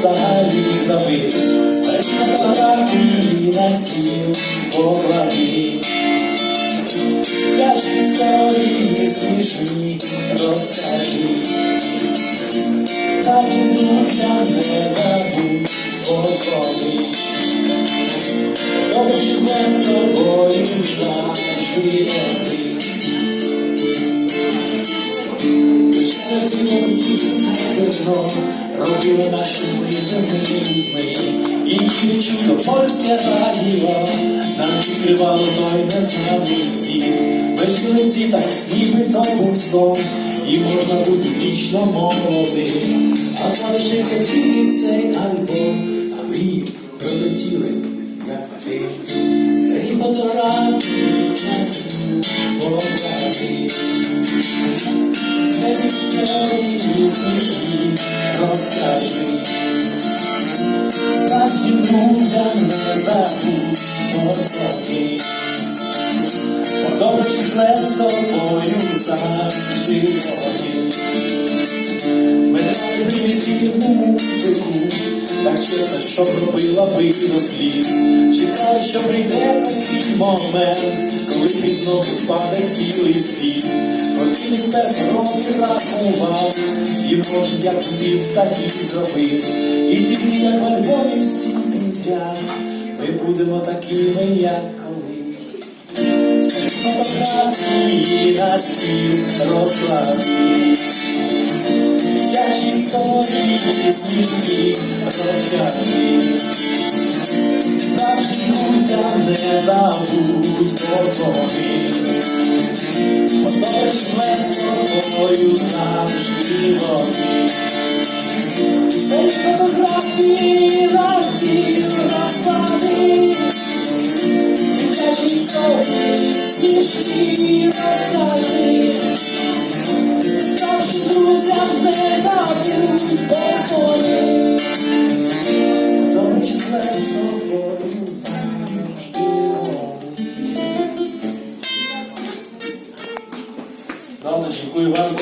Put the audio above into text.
взагалі забив. Старі фотографії на стіл поклади. Теж історії смішні розкажи. Справді друзя не забудь походи. Добре чи з тобою завжди один. Вино робили наші милими людьми. І ніби чудо польське радіо нам відкривало той незнаний світ. Ми жили всі так, ніби то був сон, і можна бути вічно молодим. А залишився тільки цей альбом, а мрії пролетіли, як дим. Старі фотографії. Історії смішні розкажи. Справжнім друзям не поцяти. Добре чи зле з тобою завжди один. Ми грали примітивну музику, так чесно, щоб робила би до сліз. Чекали, що прийде такий момент, коли під ноги впаде цілий світ. Годинник перші роки рахував, і може як вмів, так і зробив. І тільки як в альбомі всі підряд, ми будемо такими, як колись. Фотографії на стіл розклади. Дитячі історії смішні розкажи. Справжнім друзям не забудь позвони. Тобою завжди вони. Дай фотографії на стіл розклади. Дитячі історії смішні розкажи. Справжнім друзям не забудь бо позвони. Добре чи зле з тобою Добре, дякую вам